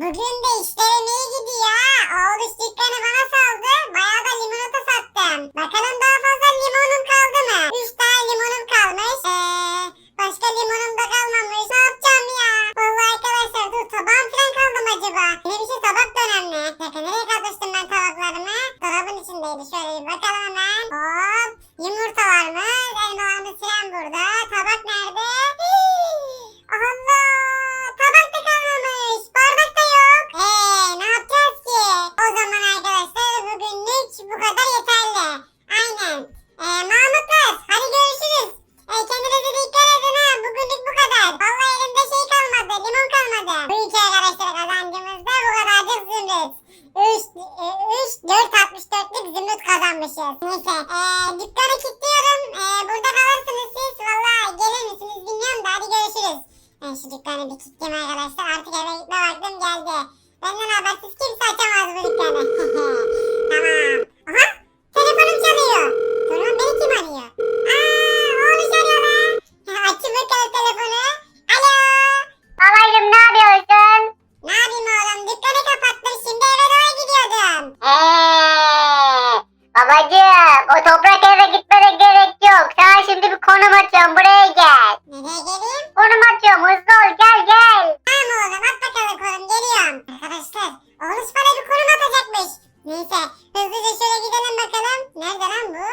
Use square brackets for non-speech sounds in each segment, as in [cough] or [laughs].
Bugün de işlerim iyi gidiyor. Oğluş dükkanı bana saldı. Bayağı da limonata sattım. Bakalım daha fazla limonum kaldı mı? 3 tane limonum kalmış. Ee, başka limonum da kalmamış. Ne yapacağım ya? Vallahi arkadaşlar dur tabağım falan kaldı mı acaba? Benim için tabak da önemli. Bakın nereye katmıştım ben tabaklarımı? Dolabın içindeydi. Şöyle bir bakalım hemen. Hop. Yumurtalarımız, elmalarımız falan burada. Tabak nerede? Allah! Tabak da kalmamış. Bardak da yok. Eee ne yapacağız ki? O zaman arkadaşlar bugünlük bu kadar yeterli. Aynen. Eee Mahmutlar hadi görüşürüz. Eee kendinize dikkat edin ha. Bugünlük bu kadar. Vallahi elimde şey kalmadı. Limon kalmadı. Bu iki arkadaşlar kazancımızda bu kadarcık zümrüt. 3, 3, 4, 64'lük zümrüt kazanmışız. Neyse. Eee dükkanı kilitliyorum. Eee burada kalırsınız siz. Vallahi gelir misiniz bilmiyorum da hadi görüşürüz. Ben şu dükkanı bir kilitleyeyim arkadaşlar. Artık eve gitme vaktim geldi. Benden habersiz kimse açamaz bu dükkanı. tamam. Aha! Telefonum çalıyor. Durun beni kim arıyor? Aa, oğluş arıyor lan. Açın bakalım telefonu. Alo. Babacım ne yapıyorsun? Ne yapayım oğlum? Dükkanı kapattım. Şimdi eve doğru gidiyordum. Eee, babacım o toprak eve gitmene gerek yok. Sana şimdi bir konum atıyorum buraya gel. Nereye geleyim? Konum atıyorum hızlı ol gel gel. Tamam oğlum at bakalım konum geliyorum. Arkadaşlar oğluş bana bir konum atacakmış. Neyse hızlıca şöyle gidelim bakalım. Nerede lan bu?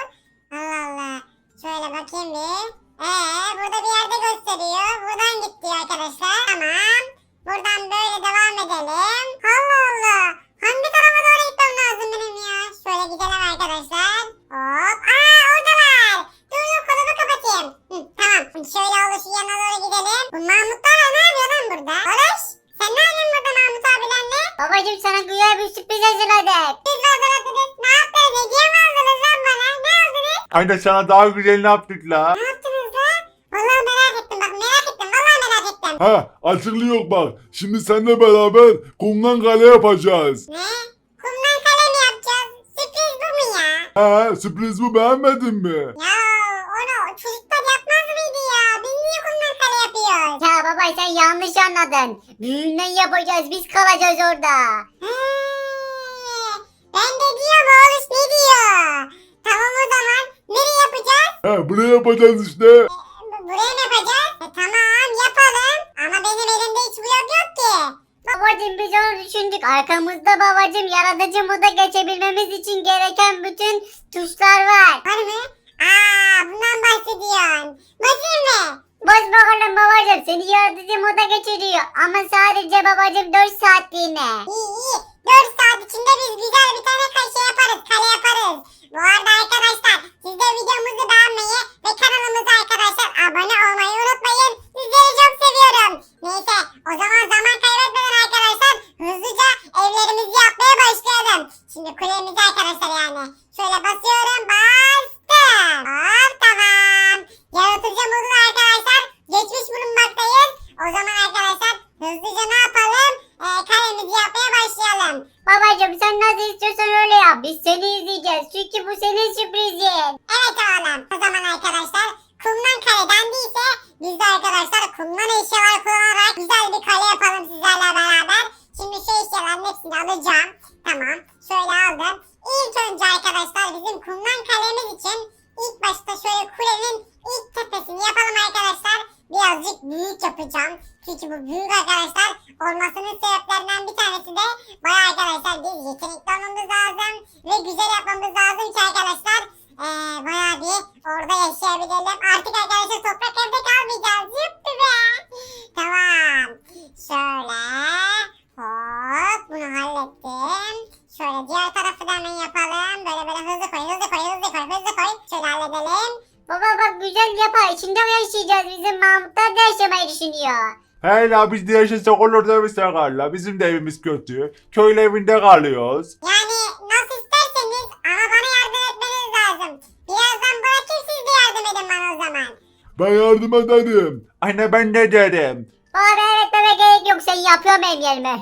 Allah Allah. Şöyle bakayım bir. Ee burada bir yerde gösteriyor. Buradan git diyor arkadaşlar. Tamam. Buradan böyle devam edelim. Allah Allah. Hangi tarafa doğru gitmem lazım benim ya? Şöyle gidelim arkadaşlar. Hop. Aa oradalar. Dur dur kolumu kapatayım. Hı, tamam. Şöyle oluşun yanına doğru gidelim. Bu Mahmutlar ne yapıyor lan burada? Oluş. Sen ne yapıyorsun burada Mahmut abilerle? Babacım sana güzel bir sürpriz hazırladık. Siz mi hazırladınız? Ne yaptınız? Hediye mi aldınız lan bana? Ne Aynen sana daha güzelini yaptık la. Ne yaptınız lan? Vallahi merak ettim bak merak ettim. Vallahi merak ettim. Ha açıklıyor bak. Şimdi seninle beraber kumdan kale yapacağız. Ne? Kumdan kale mi yapacağız? Sürpriz bu mu ya? Ha sürpriz bu beğenmedin mi? Ya onu çocuklar yapmaz mıydı ya? Biz niye kumdan kale yapıyoruz? Ya baba sen yanlış anladın. Büyüğünden yapacağız biz kalacağız orada. He, ben de diyorum oğluş ne diyor? Tamam o zaman nereye buraya yapacağız işte. Bu- Buraya mı yapacağız? E, tamam yapalım. Ama benim elimde hiç blok yok ki. Babacım biz onu düşündük. Arkamızda babacım yaratıcı moda geçebilmemiz için gereken bütün tuşlar var. Var mı? Aa bundan bahsediyorsun. Basayım mı? Bas bakalım babacım seni yaratıcı moda geçiriyor. Ama sadece babacım 4 saatliğine. İyi iyi. 4 saat içinde biz güzel bir tane şey yaparız. Kale yaparız. Bu arada arkadaşlar siz de videomuzu beğenmeyi ve kanalımıza arkadaşlar abone olmayı unutmayın. Sizleri çok seviyorum. Neyse o zaman zaman kaybetmeden arkadaşlar hızlıca evlerimizi yapmaya başlayalım. Şimdi kulemizi arkadaşlar yani. Şöyle basıyorum bastım. Hop tamam. Yaratıcı modunu arkadaşlar geçmiş bulunmaktayız. O zaman arkadaşlar hızlıca ne yapalım? Ee, kalemizi yapmaya başlayalım. Babacım sen nasıl istiyorsan öyle yap. Biz seni Çünkü bu senin sürprizin. Evet oğlum. O zaman arkadaşlar kumdan kale dendiyse biz de arkadaşlar kumdan eşyalar kullanarak güzel bir kale yapalım sizlerle beraber. Şimdi şu eşyaların hepsini alacağım. Tamam. Şöyle aldım. İlk önce arkadaşlar bizim kumdan kalemiz için ilk başta şöyle kulenin ilk tepesini yapalım arkadaşlar. Birazcık büyük yapacağım. Çünkü bu büyük arkadaşlar olmasının sebeplerinden bir tanesi de bayağı arkadaşlar biz yetenekli olmamız lazım ve güzel yapmamız lazım ki arkadaşlar ee, bayağı bir orada yaşayabilelim. Artık arkadaşlar toprak evde kalmayacağız. Yuppi be. Tamam. Şöyle. Hop. Bunu hallettim. Şöyle diğer tarafı da hemen yapalım. Böyle böyle hızlı koy, hızlı koy, hızlı koy, hızlı koy. Şöyle halledelim. Baba bak güzel yapar. İçinde yaşayacağız? Bizim Mahmutlar da yaşamayı düşünüyor. Hey la biz de yaşasak olur da biz la. Bizim de evimiz kötü. Köylü evinde kalıyoruz. Yani nasıl isterseniz ama bana yardım etmeniz lazım. Birazdan bırakayım siz de yardım edin bana o zaman. Ben yardım ederim. Anne ben ne derim? Gerek yok. Sen yapıyorum benim yerime. [laughs]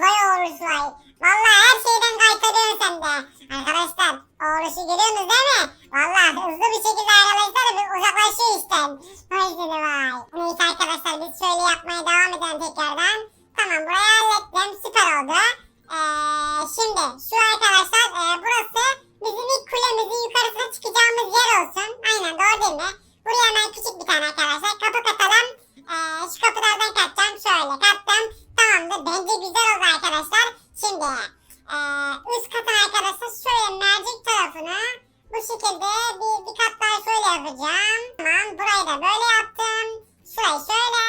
Vay oğluş vay. Vallahi her şeyden kaytarıyorsun sen de. Arkadaşlar oğluşu görüyorsunuz değil mi? Vallahi hızlı bir şekilde arkadaşlar bir uzaklaşıyor işten. Vay seni vay. Neyse arkadaşlar biz şöyle yapmaya devam edelim tekrardan. Tamam burayı hallettim. Süper oldu. Ee, şimdi şu arkadaşlar e, burası bizim ilk kulemizin yukarısına çıkacağımız yer olsun. Aynen doğru değil mi? Buraya hemen küçük bir tane arkadaşlar kapı katalım. Ee, şu kapılardan katacağım. Şöyle kattım. Tamamdır. Bence güzel oldu arkadaşlar. Şimdi e, üst katın arkadaşlar şöyle mercek tarafını bu şekilde bir, bir kat daha şöyle yapacağım. Tamam burayı da böyle yaptım. Şurayı şöyle.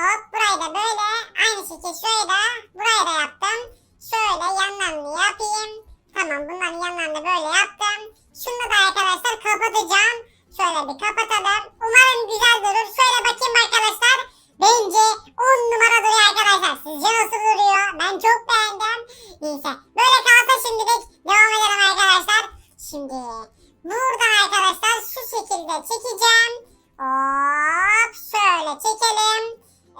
Hop burayı da böyle. Aynı şekilde şurayı da burayı da yaptım. Şöyle yanlarını yapayım. Tamam bunların yanlarını böyle yaptım. Şunu da arkadaşlar kapatacağım. Şöyle bir kapatalım. Umarım güzel durur. Şöyle bakayım arkadaşlar. Bence 10 numara duruyor arkadaşlar. Sizce nasıl duruyor? Ben çok beğendim. Neyse. Böyle kalsa şimdilik devam edelim arkadaşlar. Şimdi buradan arkadaşlar şu şekilde çekeceğim. Hop şöyle çekelim.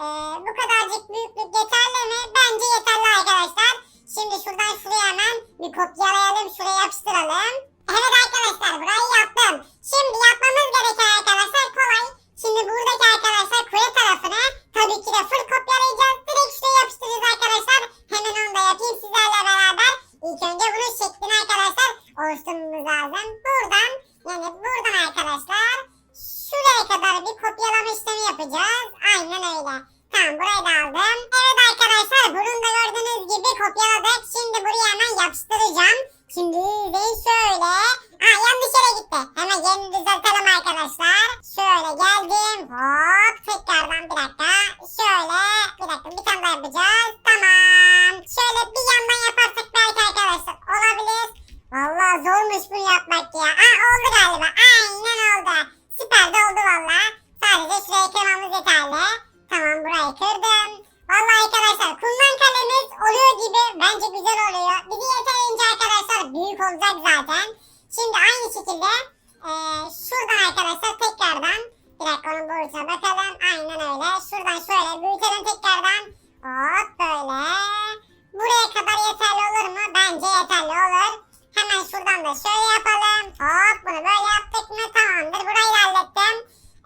Ee, bu kadarcık yeterli mi? Bence yeterli arkadaşlar. Şimdi şuradan şuraya hemen bir kopyalayalım. Şuraya yapıştıralım. Evet arkadaşlar burayı yaptım. Şimdi yapmamız gereken arkadaşlar kolay. Şimdi buradaki arkadaşlar kule tarafını tabii ki de full kopyalayacağız. Direkt şuraya yapıştıracağız arkadaşlar. Hemen onu da yapayım sizlerle beraber. İlk önce bunun şeklini arkadaşlar oluşturmamız lazım. Buradan yani buradan arkadaşlar şuraya kadar bir kopyalama işlemi yapacağız. Aynen öyle. Tamam burayı da aldım. Evet arkadaşlar bunun da gördüğünüz gibi kopyaladık. Şimdi buraya hemen yapıştıracağım. Şimdi izleyin şöyle. Aa yanlış yere gitti. Hemen yerini düzeltelim arkadaşlar. Şöyle geldim. Hop tekrardan bir dakika. Şöyle bir dakika bir tane daha yapacağız. Tamam. Şöyle bir yandan yaparsak belki arkadaşlar olabilir. Vallahi zormuş bunu yapmak ya. Aa oldu galiba. Aynen oldu. Süper de oldu valla. Sadece şurayı kırmamız yeterli. Tamam burayı kırdım. Vallahi arkadaşlar kullan kalemiz oluyor gibi bence güzel oluyor. Bizi yeterince arkadaşlar büyük olacak zaten. Şimdi aynı şekilde eee, şuradan arkadaşlar tekrardan bir dakika onun boyutuna bakalım. Aynen öyle. Şuradan şöyle büyütelim tekrardan. Hop böyle. Buraya kadar yeterli olur mu? Bence yeterli olur. Da şöyle yapalım. Hop bunu böyle yaptık mı? Tamamdır. Burayı da hallettim.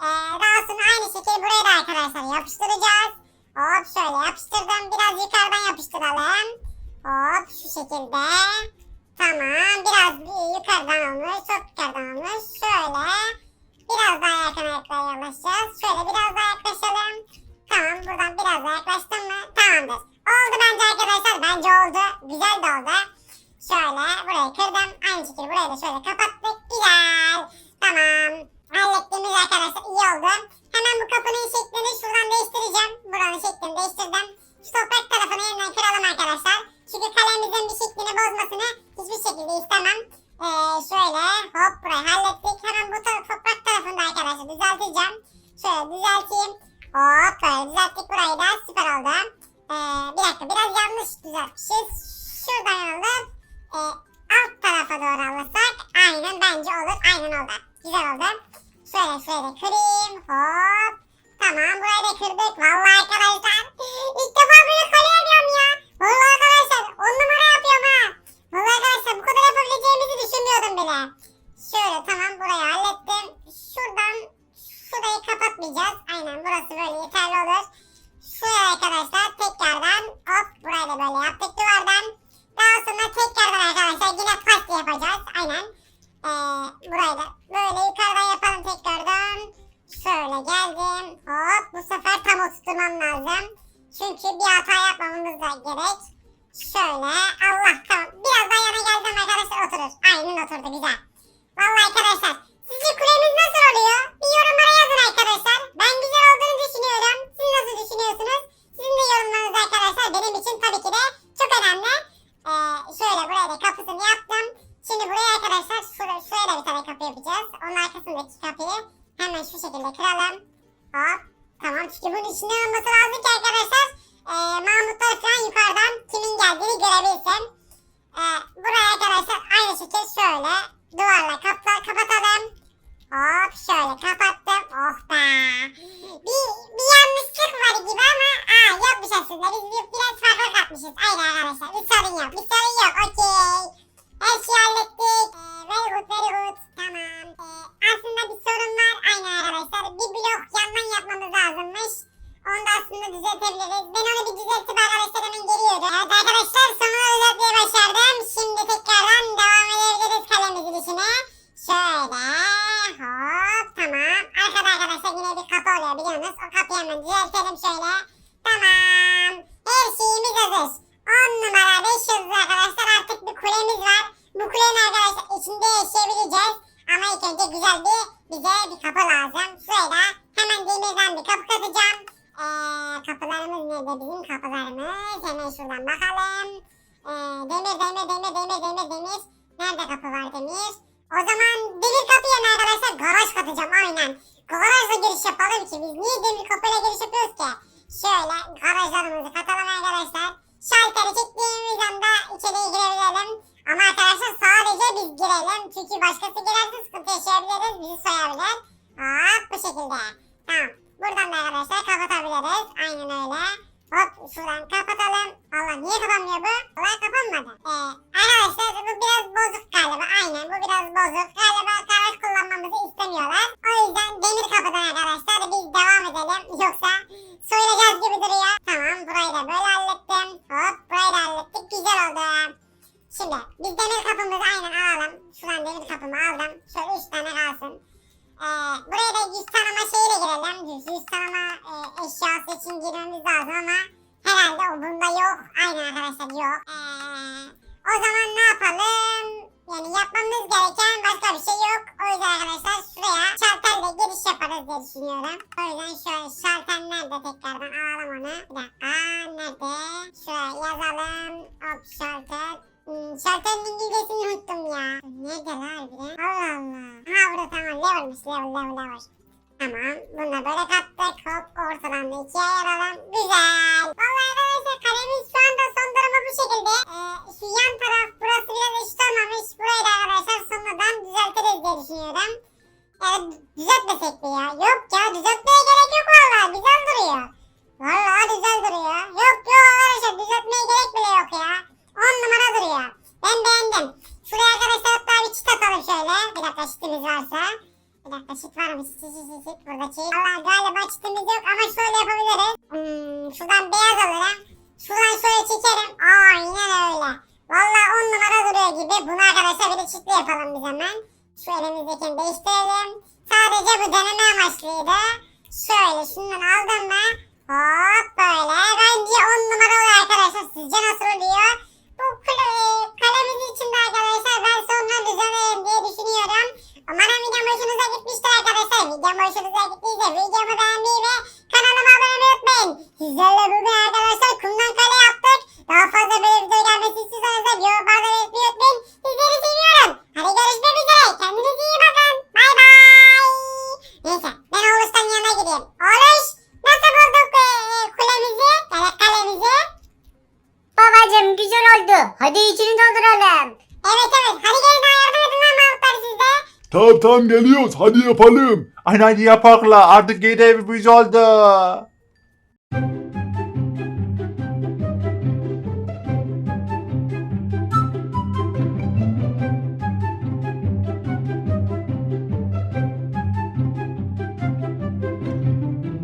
Ee, daha aynı şekilde buraya da arkadaşlar yapıştıracağız. Hop şöyle yapıştırdım. Biraz yukarıdan yapıştıralım. Hop şu şekilde. Tamam. Biraz bir yukarıdan olmuş. Çok yukarıdan olmuş. Şöyle. Biraz daha yakın yaklaşacağız. Şöyle biraz daha yaklaşalım. Çünkü bir hata yapmamamız da gerek. Şöyle Allah tamam. Biraz daha yana geldim arkadaşlar oturur. Aynen oturdu güzel. Vallahi arkadaşlar sizce kulemiz nasıl oluyor? Bir yorumlara yazın arkadaşlar. Ben güzel olduğunu düşünüyorum. Siz nasıl düşünüyorsunuz? Sizin de yorumlarınız arkadaşlar benim için tabii ki de çok önemli. Ee, şöyle buraya da kapısını yaptım. Şimdi buraya arkadaşlar da bir tane kapı yapacağız. Onun arkasındaki kapıyı hemen şu şekilde kıralım. Hop. Çünkü bunun içinde olması lazım ki arkadaşlar. E, Mahmutlar falan yukarıdan kimin geldiğini görebilsin. E, buraya arkadaşlar aynı şekilde şöyle duvarla kapla, kapatalım. Hop şöyle kapattım. Oh be. Bir, bir yanlışlık var gibi ama aa, yokmuş aslında. Biz bir, biraz farklı katmışız. Aynen arkadaşlar. Bir sorun yok. Bir sorun yok. Okey. Her şeyi hallettik. 10 numara 5 arkadaşlar artık bir kulemiz var. Bu kulenin arkadaşlar içinde yaşayabileceğiz. Ama ilk önce güzel bir bize bir kapı lazım. Şöyle hemen demirden bir kapı katacağım. Ee, kapılarımız nerede bizim kapılarımız? Hemen şuradan bakalım. Ee, demir demir demir demir demir demir. Nerede kapı var demir? O zaman demir kapı yerine arkadaşlar garaj katacağım aynen. Garajla giriş yapalım ki biz niye demir kapıyla giriş yapıyoruz ki? Şöyle garajlarımızı katalım arkadaşlar. Şalteri çektiğimiz anda içeriye girebilelim. Ama arkadaşlar sadece biz girelim. Çünkü başkası girerse sıkıntı yaşayabiliriz. Bizi soyabilir. Hop bu şekilde. Tamam. Buradan da arkadaşlar kapatabiliriz. Aynen öyle. Hop şuradan kapatalım. Allah niye kapanmıyor bu? Allah kapanmadı. Ee, arkadaşlar bu biraz bozuk galiba. Aynen bu biraz bozuk. Galiba garaj yapmamız gereken başka bir şey yok. O yüzden arkadaşlar şuraya şalterle giriş yaparız diye düşünüyorum. O yüzden şöyle şalter nerede tekrardan alalım onu. Bir dakika nerede? Şuraya yazalım. Hop şalter. Hmm, şalterin İngilizcesini unuttum ya. Nerede lan harbiden? Allah Allah. Ha burada tamam levelmiş level level level. Tamam. Bunu böyle kattık. Hop ortadan da ikiye ayıralım. Güzel. Var mı? Çit çit çit çit. Burada çit. Valla galiba çitimiz yok ama şöyle yapabiliriz. Hmm, şuradan beyaz alırım. Şuradan şöyle çekerim. Aynen öyle. Valla 10 numara duruyor gibi. Bunu arkadaşlar bir de çitli yapalım biz hemen. Şu elimizdekini değiştirelim. Sadece bu deneme amaçlıydı. Şöyle şundan aldım ben. Hop böyle. Bence 10 numara oluyor arkadaşlar. Sizce nasıl oluyor? Bu kale, kalemiz için de arkadaşlar ben sonra düzenlerim diye düşünüyorum. Umarım videom hoşunuza gitmiştir arkadaşlar. Videom hoşunuza gittiyse videomu beğenmeyi ve kanalıma abone olmayı unutmayın. Sizlerle bugün arkadaşlar kumdan kale yaptık. Daha fazla böyle video gelmesi istiyorsanız da yorumlarda belirtmeyi unutmayın. Sizleri seviyorum. Hadi görüşmek üzere. Kendinize iyi bakın. Bay bay. Neyse ben Oğuz'tan yanına gideyim. Oğuz nasıl bulduk e, kulemizi? Yani kalemizi? Babacım güzel oldu. Hadi içini dolduralım. Evet evet. Hadi gelin yardım edin. Tamam tamam geliyoruz hadi yapalım. Aynen yapakla artık yeni evimiz oldu.